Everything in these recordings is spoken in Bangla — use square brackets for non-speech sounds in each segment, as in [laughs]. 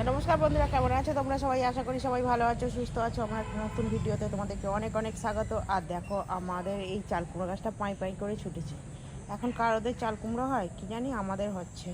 নমস্কার বন্ধুরা, কেমন আছো? তোমরা সবাই আশা করি সবাই ভালো আছো, সুস্থ আছো। আমার নতুন ভিডিওতে তোমাদেরকে অনেক অনেক স্বাগত। আর দেখো, আমাদের এই চাল কুমড়ো গাছটা পাই পাই করে ছুটেছে। এখন কার ওদের চাল কুমড়ো হয়? কি জানি, আমাদের হচ্ছে।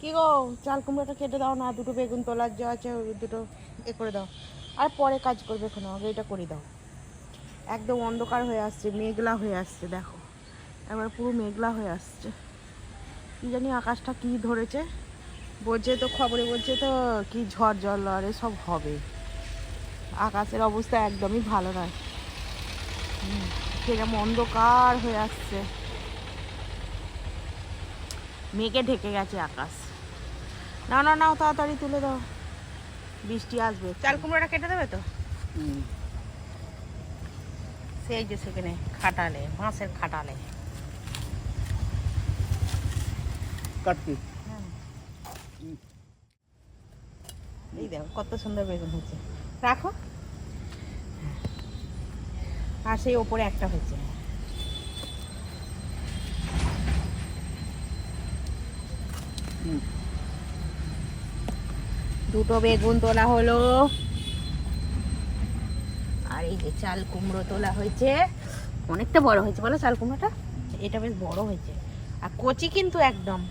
কি গো, চাল কুমড়োটা কেটে দাও না, দুটো বেগুন তোলার যা আছে, ওই দুটো এ করে দাও। আর পরে কাজ করবে এখন, আগে এটা করে দাও। একদম অন্ধকার হয়ে আসছে, মেঘলা হয়ে আসছে, দেখো। একবার পুরো মেঘলা হয়ে আসছে। কি জানি আকাশটা কি ধরেছে। বলছে তো খবরে বলছে তো কি ঝড় জল আরে সব হবে। আকাশের অবস্থা একদমই ভালো নয়। সেরকম অন্ধকার হয়ে আসছে। মেঘে ঢেকে গেছে আকাশ। না না নাও তাড়াতাড়ি তুলে দাও। বৃষ্টি আসবে। চাল কুমড়োটা কেটে দেবে তো? সেই যে সেখানে খাটালে বাঁশের খাটালে। কাটতি হ্যাঁ। কত সুন্দর বেগুন হয়েছে। রাখো। আর সেই ওপরে একটা হয়েছে। দুটো বেগুন তোলা হলো। আর এই যে চাল কুমড়ো তোলা হয়েছে। অনেকটা বড় হয়েছে, বলো চাল কুমড়োটা? এটা বেশ বড় হয়েছে। আর কচি কিন্তু একদম।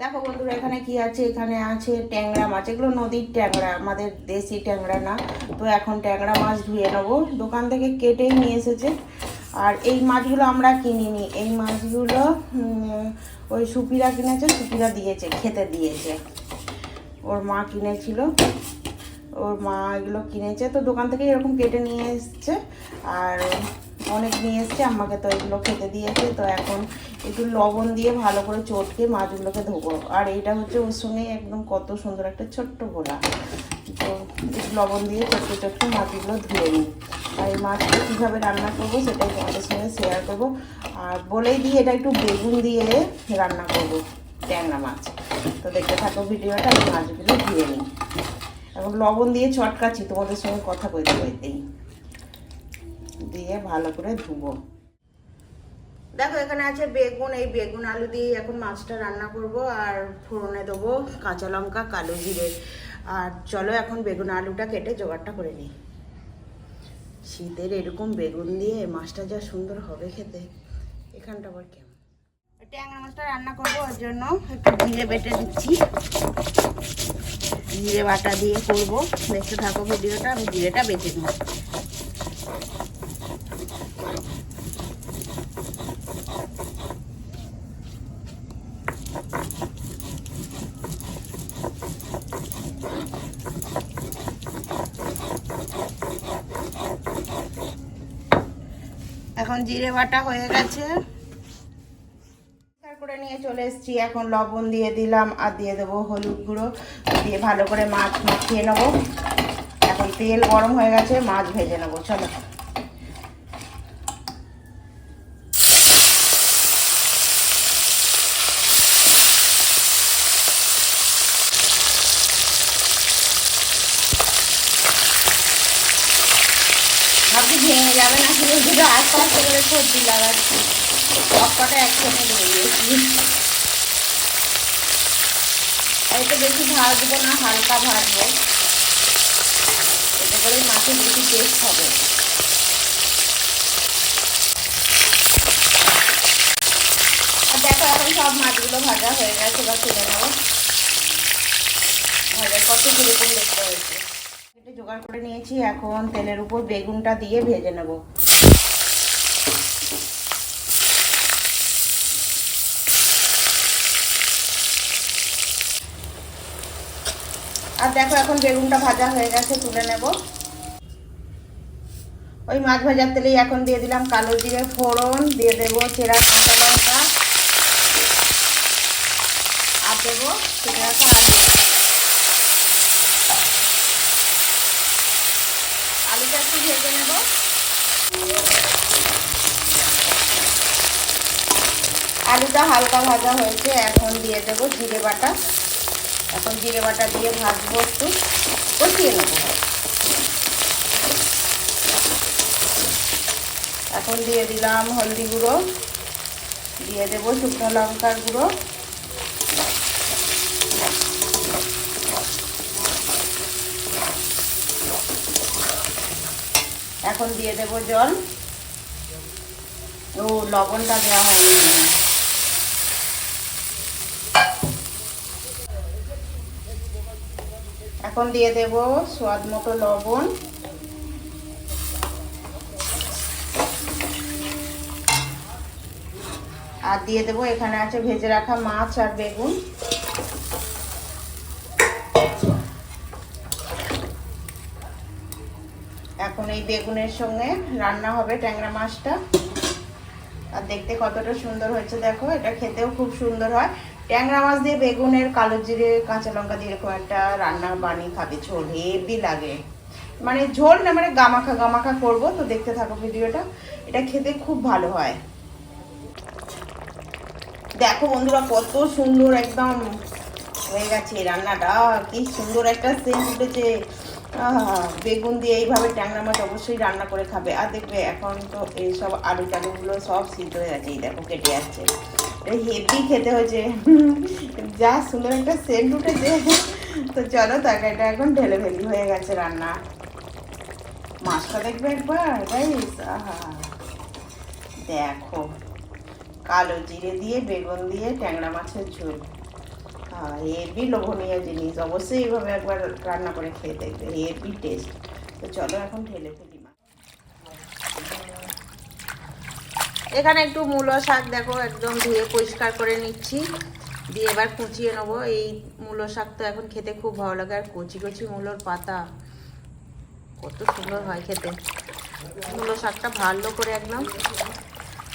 দেখো বন্ধুরা, এখানে কি আছে? এখানে আছে ট্যাংরা মাছ। এগুলো নদীর ট্যাংরা, আমাদের দেশি ট্যাংরা না। তো এখন ট্যাংরা মাছ ধুয়ে নেব। দোকান থেকে কেটেই নিয়ে এসেছে। আর এই মাছগুলো আমরা কিনিনি। এই মাছগুলো ওই সুপিরা কিনেছে, সুপিরা দিয়েছে, খেতে দিয়েছে। ওর মা কিনেছিল। ওর মা এগুলো কিনেছে। তো দোকান থেকে এরকম কেটে নিয়ে এসছে। আর অনেক নিয়ে এসছে, আমাকে তো এগুলো খেতে দিয়েছে। তো এখন একটু লবণ দিয়ে ভালো করে চটকে মাছগুলোকে ধোবো। আর এইটা হচ্ছে ওর একদম কত সুন্দর একটা ছোট্ট গোলা তো একটু লবণ দিয়ে চটকে চটকে মাছগুলো ধুয়ে নিই। আর এই মাছটা কীভাবে রান্না করব সেটাই তোমাদের সঙ্গে শেয়ার করব। আর বলেই দিয়ে এটা একটু বেগুন দিয়ে রান্না করব, ট্যাংরা মাছ। তো দেখতে থাকো ভিডিওটা মাছগুলো ধুয়ে নিই। এখন লবণ দিয়ে চটকাচ্ছি তোমাদের সঙ্গে কথা কইতে কইতেই দিয়ে ভালো করে ধুবো। দেখো এখানে আছে বেগুন এই বেগুন আলু দিয়ে এখন মাছটা রান্না করব আর ফোড়নে দেবো কাঁচা লঙ্কা কালো জিরে। আর চলো এখন বেগুন আলুটা কেটে জোগাড়টা করে নিই। শীতের এরকম বেগুন দিয়ে মাছটা যা সুন্দর হবে খেতে এখানটা আবার কেমন? ট্যাংরা মাছটা রান্না করব ওর জন্য একটু জিরে বেটে দিচ্ছি। জিরে বাটা দিয়ে করব। দেখতে থাকো ভিডিওটা আমি জিরেটা বেটে নেব। এখন জিরে বাটা হয়ে গেছে। করে নিয়ে চলে এসেছি। এখন লবণ দিয়ে দিলাম আর দিয়ে দেবো হলুদ গুঁড়ো। দিয়ে ভালো করে মাছ মাখিয়ে নেব। এখন তেল গরম হয়ে গেছে, মাছ ভেজে নেব। চলো। যাবে না, শুধু শুধু আস্তে আস্তে করে সবজি লাগাচ্ছি। সবকটা একসঙ্গে ধরে এটা বেশি না, হালকা ভাজবো। করে মাছের বেশি টেস্ট হবে। দেখো, এখন সব মাছগুলো ভাজা হয়ে গেছে বা তুলে নেব। ভাজা কত কীরকম দেখতে হয়েছে? জোগাড় করে নিয়েছি। এখন তেলের উপর বেগুনটা দিয়ে ভেজে নেব। আর দেখো এখন বেগুনটা ভাজা হয়ে গেছে, তুলে নেব। ওই মাছ ভাজার তেলেই এখন দিয়ে দিলাম কালো জিরে ফোড়ন, দিয়ে দেবো চেরা কাঁচা লঙ্কা। আর দেবো চেরা আলু আলুটা একটু ভেজে নেব। আলুটা হালকা ভাজা হয়েছে, এখন দিয়ে দেব জিরে বাটা। এখন জিরে বাটা দিয়ে ভাজবো একটু, কষিয়ে নেব। এখন দিয়ে দিলাম হলদি গুঁড়ো, দিয়ে দেবো শুকনো লঙ্কার গুঁড়ো। এখন দিয়ে দেব জল। ও, লবণটা দেওয়া হয়নি এখন দিয়ে দেব স্বাদ মতো লবণ। আর দিয়ে দেবো, এখানে আছে ভেজে রাখা মাছ আর বেগুন এখন এই বেগুনের সঙ্গে রান্না হবে ট্যাংরা মাছটা। আর দেখতে কতটা সুন্দর হয়েছে, দেখো, এটা খেতেও খুব সুন্দর হয়। ট্যাংরা মাছ দিয়ে বেগুনের কালো জিরে, কাঁচা লঙ্কা দিয়ে এরকম একটা রান্না বানিয়ে খাবে, ঝোল হেভি লাগে। মানে ঝোল না মানে গামাখা গামাখা করব, তো দেখতে থাকো ভিডিওটা। এটা খেতে খুব ভালো হয়। দেখো বন্ধুরা, কত সুন্দর একদম হয়ে গেছে রান্নাটা। কি সুন্দর একটা সেন্ট উঠেছে। বেগুন দিয়ে এইভাবে ট্যাংরা মাছ অবশ্যই রান্না করে খাবে। আর দেখবে এখন তো এইসব আলু টালুগুলো সব সিদ্ধ হয়ে গেছে। এই দেখো, কেটে যাচ্ছে হেভি খেতে হয়েছে। [laughs] যা সুন্দর একটা সেন্ট উঠেছে। তো চলো, তরকারিটা এখন ঢেলে ফেলি হয়ে গেছে রান্না। মাছটা দেখবে একবার আহা। দেখো, কালো জিরে দিয়ে, বেগুন দিয়ে, ট্যাংরা মাছের ঝোল। হ্যাঁ হেভি লোভনীয় জিনিস, অবশ্যই এইভাবে একবার রান্না করে খেয়ে দেখবে, হেভি টেস্ট তো চলো এখন ঢেলে ফেলি, মা। এখানে একটু মূলো শাক দেখো, একদম ধুয়ে পরিষ্কার করে নিচ্ছি। দিয়ে এবার কুচিয়ে নেব। এই মূলো শাক তো এখন খেতে খুব ভালো লাগে, আর কচি কচি মূলোর পাতা। কত সুন্দর হয় খেতে। মূলো শাকটা ভালো করে একদম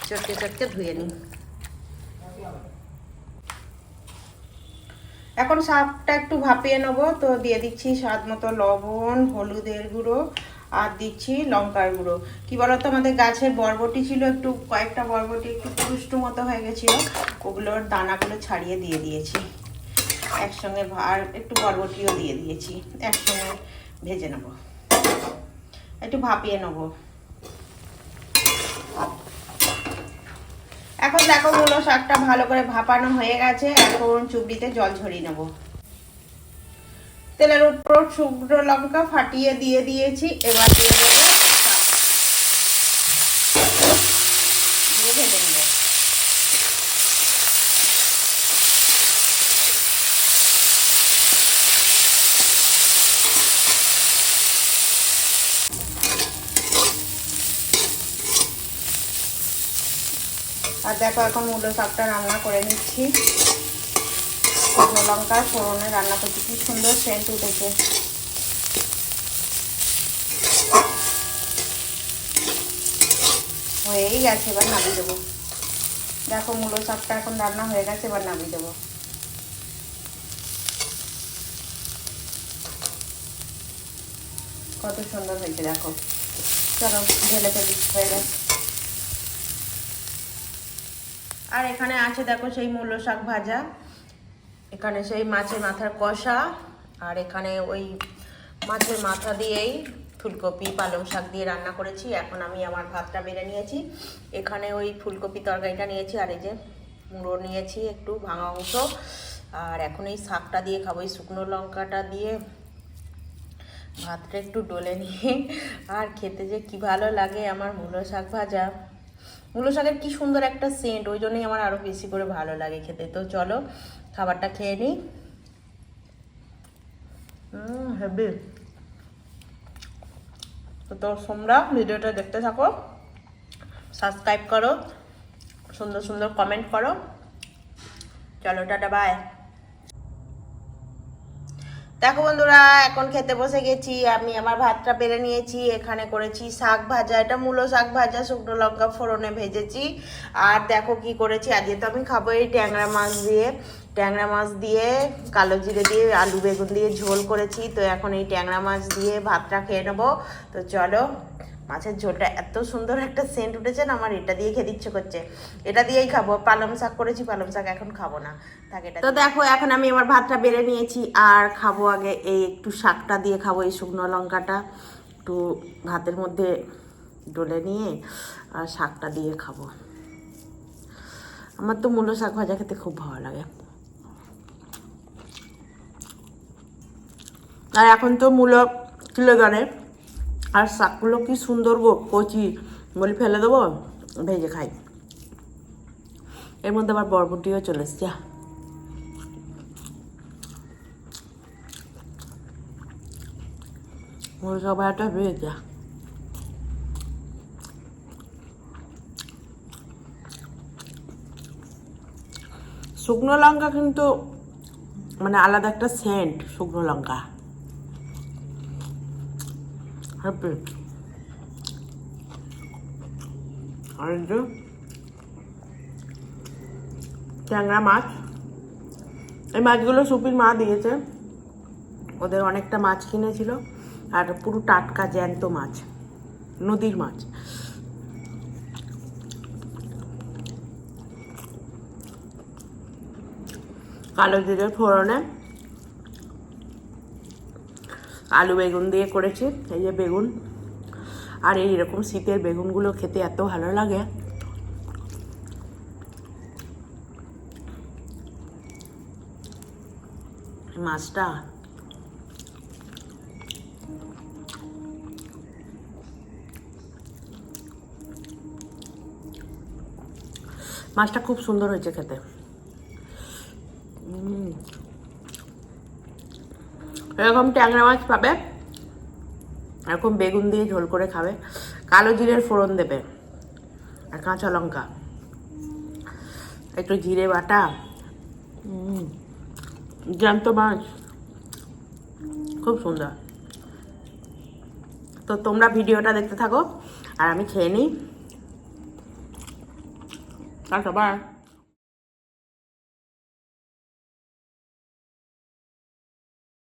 চটকে চটকে ধুয়ে নিই। এখন শাকটা একটু ভাপিয়ে নেব। তো দিয়ে দিচ্ছি স্বাদ মতো লবণ, হলুদের গুঁড়ো, আর দিচ্ছি লঙ্কার গুঁড়ো। কি বলতো, আমাদের গাছের বরবটি ছিল, একটু কয়েকটা বরবটি একটু পুষ্ট মতো হয়ে গেছিল। ওগুলোর দানাগুলো ছাড়িয়ে দিয়ে দিয়েছি। একসঙ্গে আর একটু বরবটিও দিয়ে দিয়েছি। একসঙ্গে ভেজে নেব। একটু ভাপিয়ে নেব। এখন দেখো মূলো শাকটা ভালো করে ভাপানো হয়ে গেছে। এখন চুবড়িতে জল ঝরিয়ে নেব। তেলের উপর শুকনো লঙ্কা ফাটিয়ে দিয়ে দিয়েছি। এবার দিয়ে দেবো শাক। দিয়ে ভেজে নেব আর দেখো এখন মূলো শাকটা রান্না করে নিচ্ছি। লঙ্কার ফোড়নে রান্না করছি। কি সুন্দর সেন্ট উঠেছে। হয়েই গেছে, এবার নামিয়ে দেবো। দেখো মূলো শাকটা এখন রান্না হয়ে গেছে, এবার নামিয়ে দেবো। কত সুন্দর হয়েছে, দেখো। চলো, ঢেলে ফেলি, হয়ে গেছে। আর এখানে আছে দেখো সেই মূল্য শাক ভাজা। এখানে সেই মাছের মাথার কষা, আর এখানে ওই মাছের মাথা দিয়েই ফুলকপি, পালং শাক দিয়ে রান্না করেছি। এখন আমি আমার ভাতটা বেড়ে নিয়েছি। এখানে ওই ফুলকপি তরকারিটা নিয়েছি, আর এই যে মুড়ো নিয়েছি একটু ভাঙা অংশ। আর এখন এই শাকটা দিয়ে খাব, এই শুকনো লঙ্কাটা দিয়ে। ভাতটা একটু ডলে নিয়ে, আর খেতে যে কি ভালো লাগে আমার মূলো শাক ভাজা। মূলো শাকের কি সুন্দর একটা সেন্ট ওই জন্যই আমার আরও বেশি করে ভালো লাগে খেতে। তো চলো, খাবারটা খেয়ে নিই। তো তোমরা ভিডিওটা দেখতে থাকো সাবস্ক্রাইব করো, সুন্দর সুন্দর কমেন্ট করো। চলো, টাটা বাই দেখো বন্ধুরা, এখন খেতে বসে গেছি, আমি আমার ভাতটা পেরে নিয়েছি, এখানে করেছি শাক ভাজা, এটা মূলো শাক ভাজা, শুকনো লঙ্কা ফোড়নে ভেজেছি। আর দেখো কি করেছি, আজকে তো আমি খাব এই ট্যাংরা মাছ দিয়ে। ট্যাংরা মাছ দিয়ে কালো জিরে দিয়ে, আলু বেগুন দিয়ে ঝোল করেছি, তো এখন এই ট্যাংরা মাছ দিয়ে ভাতটা খেয়ে নেব। তো চলো মাছের ঝোলটা এত সুন্দর একটা সেন্ট উঠেছে না আমার এটা দিয়ে খেতে ইচ্ছে করছে। এটা দিয়েই খাব। পালং শাক করেছি পালং শাক এখন খাব না। থাকে তো দেখো এখন আমি আমার ভাতটা বেড়ে নিয়েছি আর খাব আগে এই একটু শাকটা দিয়ে খাব এই শুকনো লঙ্কাটা। একটু ভাতের মধ্যে ডলে নিয়ে আর শাকটা দিয়ে খাব। আমার তো মূলো শাক ভাজা খেতে খুব ভালো লাগে। আর এখন তো মূলো কিলো দরে আর শাকগুলো কি সুন্দর গো, কচি। বলি ফেলে দেবো, ভেজে খাই। এর মধ্যে আবার বরবটিও চলে এসছে। ভাড়াটা ভেজা। শুকনো লঙ্কা কিন্তু মানে আলাদা একটা সেন্ট শুকনো লঙ্কা। হ্যাপি আর ট্যাংরা মাছ এই মাছগুলো সুপির মা দিয়েছে। ওদের অনেকটা মাছ কিনেছিল। আর পুরো টাটকা জ্যান্ত মাছ। নদীর মাছ। কালো জিরে ফোড়নে আলু বেগুন দিয়ে করেছি, এই যে বেগুন। আর এই এরকম শীতের বেগুনগুলো খেতে এত ভালো লাগে। মাছটা মাছটা খুব সুন্দর হয়েছে খেতে। এরকম ট্যাংরা মাছ পাবে এরকম বেগুন দিয়ে ঝোল করে খাবে, কালো জিরের ফোড়ন দেবে আর কাঁচা লঙ্কা। একটু জিরে বাটা জ্যান্ত মাছ, খুব সুন্দর। তো তোমরা ভিডিওটা দেখতে থাকো আর আমি খেয়ে নিই। Tata bye